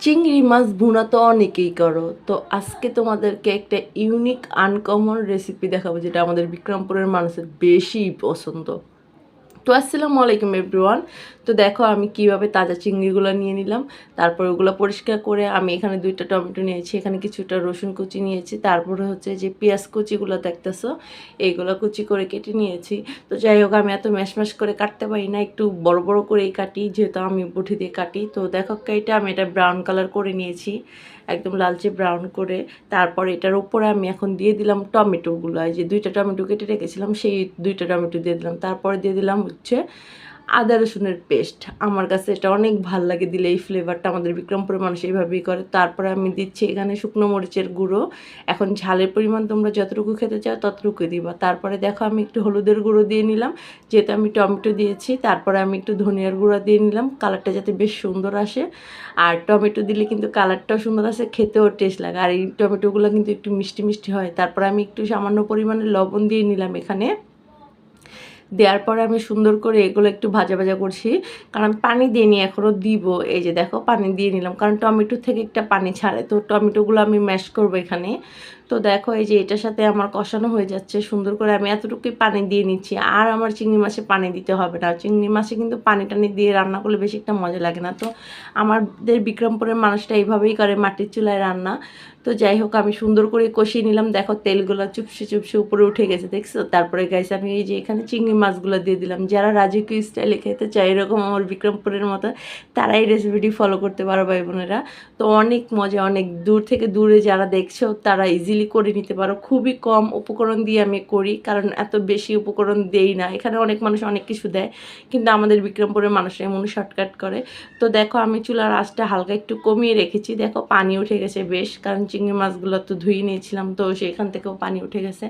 চিংড়ি মাছ ভুনা তো অনেকেই করো। তো আজকে তোমাদেরকে একটা ইউনিক আনকমন রেসিপি দেখাবো যেটা আমাদের বিক্রমপুরের মানুষের বেশি পছন্দ। তো আসসালামু আলাইকুম এভরিওয়ান তো দেখো আমি কীভাবে তাজা চিংড়িগুলো নিয়ে নিলাম। তারপর ওগুলো পরিষ্কার করে আমি এখানে দুইটা টমেটো নিয়েছি, এখানে কিছুটা রসুন কুচি নিয়েছি, তারপরে হচ্ছে যে পেঁয়াজ কুচিগুলো দেখতেছো, এইগুলো কুচি করে কেটে নিয়েছি। তো যাই হোক, আমি এত ম্যাশ ম্যাশ করে কাটতে পারি না, একটু বড় বড় করেই কাটি, যেহেতু আমি বুঠি দিয়ে কাটি। তো দেখো কেটে আমি এটা ব্রাউন কালার করে নিয়েছি, একদম লালচে ব্রাউন করে। তারপর এটার উপরে আমি এখন দিয়ে দিলাম টমেটোগুলো যে দুইটা টমেটো কেটে রেখেছিলাম, সেই দুইটা টমেটো দিয়ে দিলাম। তারপরে দিয়ে দিলাম হচ্ছে আদা রসুনের পেস্ট। আমার কাছে এটা অনেক ভালো লাগে দিলে এই ফ্লেভারটা আমাদের বিক্রমপুরের মানুষ এইভাবেই করে। তারপরে আমি দিচ্ছি এখানে শুকনো মরিচের গুঁড়ো। এখন ঝালের পরিমাণ তোমরা যতটুকু খেতে চাও ততটুকু দিবা। তারপরে দেখো আমি একটু হলুদের গুঁড়ো দিয়ে নিলাম। যেহেতু আমি টমেটো দিয়েছি, তারপরে আমি একটু ধনিয়ার গুঁড়ো দিয়ে নিলাম। কালারটা যাতে বেশ সুন্দর আসে। আর টমেটো দিলে কিন্তু কালারটাও সুন্দর আসে, খেতেও টেস্ট লাগে। আর এই টমেটোগুলো কিন্তু একটু মিষ্টি মিষ্টি হয়। তারপরে আমি একটু সামান্য পরিমাণে লবণ দিয়ে নিলাম এখানে। দেওয়ার পরে আমি সুন্দর করে এগুলো একটু ভাজা ভাজা করছি। কারণ আমি পানি দিয়ে নিয়ে এখনও দিব। এই যে দেখো, পানি দিয়ে নিলাম। কারণ টমেটো থেকে একটা পানি ছাড়ে। তো টমেটোগুলো আমি ম্যাশ করব এখানে। তো দেখো, এই যে এটার সাথে আমার কষানো হয়ে যাচ্ছে। সুন্দর করে আমি এতটুকুই পানি দিয়ে নিচ্ছি। আর আমার চিংড়ি মাছে পানি দিতে হবে না। চিংড়ি মাছে কিন্তু পানি টানি দিয়ে রান্না করলে বেশি একটা মজা লাগে না। তো আমাদের বিক্রমপুরের মানুষটা এইভাবেই করে মাটির চুলায় রান্না। তো যাই হোক, আমি সুন্দর করে কষিয়ে নিলাম। দেখো, তেলগুলো চুপসে চুপসে উপরে উঠে গেছে। দেখছ? তারপরে গাইছে আমি এই যে এখানে চিংড়ি মাছগুলো দিয়ে দিলাম। যারা রাজকীয় স্টাইলে খেতে চায়, এরকম আমার বিক্রমপুরের মতো, তারাই রেসিপিটি ফলো করতে পারো ভাই বোনেরা। তো অনেক মজা, অনেক দূর থেকে দূরে যারা দেখছ, তারা ইজিলি করে নিতে পারো। খুবই কম উপকরণ দিয়ে আমি করি, কারণ এত বেশি উপকরণ দেই না। এখানে অনেক মানুষ অনেক কিছু দেয়, কিন্তু আমাদের বিক্রমপুরের মানুষ এমন শর্টকাট করে। তো দেখো, আমি চুলার আঁচটা হালকা একটু কমিয়ে রেখেছি। দেখো, পানি উঠে গেছে বেশ, কারণ চিংড়ি মাছগুলো তো ধুয়ে নিয়েছিলাম, তো সেখান থেকেও পানি উঠে গেছে।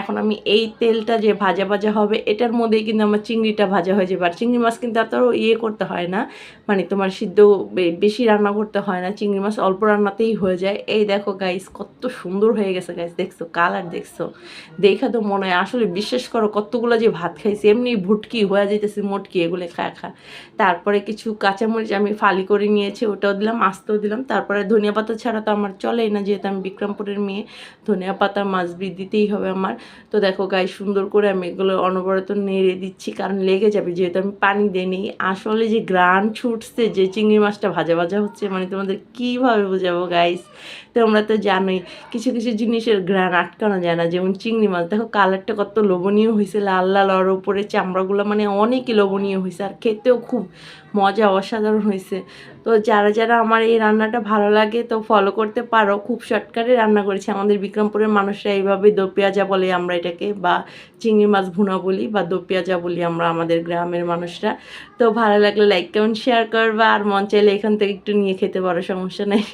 এখন আমি এই তেলটা যে ভাজা ভাজা হবে এটার মধ্যেই কিন্তু আমার চিংড়িটা ভাজা হয়ে যাবে। আর চিংড়ি মাছ কিন্তু এত ইয়ে করতে হয় না। মানে তোমার সিদ্ধ বেশি রান্না করতে হয় না। চিংড়ি মাছ অল্প রান্নাতেই হয়ে যায়। এই দেখো গাইস কত সুন্দর হয়ে গেছে গাইস দেখছ কালার দেখছ। দেখা তো মনে হয়, আসলে বিশ্বাস করো কতগুলো যে ভাত খাইছি, এমনি ভুটকি হয়ে যাইতেছে, মোটকি এগুলো খা খা। তারপরে কিছু কাঁচামরিচ আমি ফালি করে নিয়েছি, ওটাও দিলাম, আস্তেও দিলাম। তারপরে ধনিয়া পাতা ছাড়া তো আমার চলেই না, যেহেতু আমি বিক্রমপুরের মেয়ে। ধনিয়া পাতা মাছবি দিতেই হবে আমার। তো দেখো গাই সুন্দর করে আমি এগুলো অনবরত নেড়ে দিচ্ছি, কারণ লেগে যাবে যেহেতু আমি পানি দিইনি। আসলে যে গ্রান ছুটছে, যে চিংড়ি মাছটা ভাজা ভাজা হচ্ছে মানে তোমাদের কীভাবে বোঝাবো গাইস তোমরা তো জানোই, কিছু কিছু জিনিসের গ্রান আটকানো যায় না, যেমন চিংড়ি মাছ। দেখো কালারটা কত লোভনীয় হয়েছে লাল লাল আর ওপরে চামড়াগুলো মানে অনেকই লোভনীয় হয়েছে আর খেতেও খুব মজা অসাধারণ হয়েছে তো যারা যারা আমার এই রান্নাটা ভালো লাগে, তো ফলো করতে পারো। খুব শর্টকাটে রান্না করেছি। আমাদের বিক্রমপুরের মানুষরা এইভাবে দো পেঁয়াজা বলে আমরা এটাকে, বা চিংড়ি মাছ ভুনা বলি, বা দো পেঁয়াজা বলি আমরা আমাদের গ্রামের মানুষরা। তো ভালো লাগলে লাইক কমেন্ট শেয়ার করবা। আর মন চাইলে এখান থেকে একটু নিয়ে খেতে পারো, সমস্যা নেই।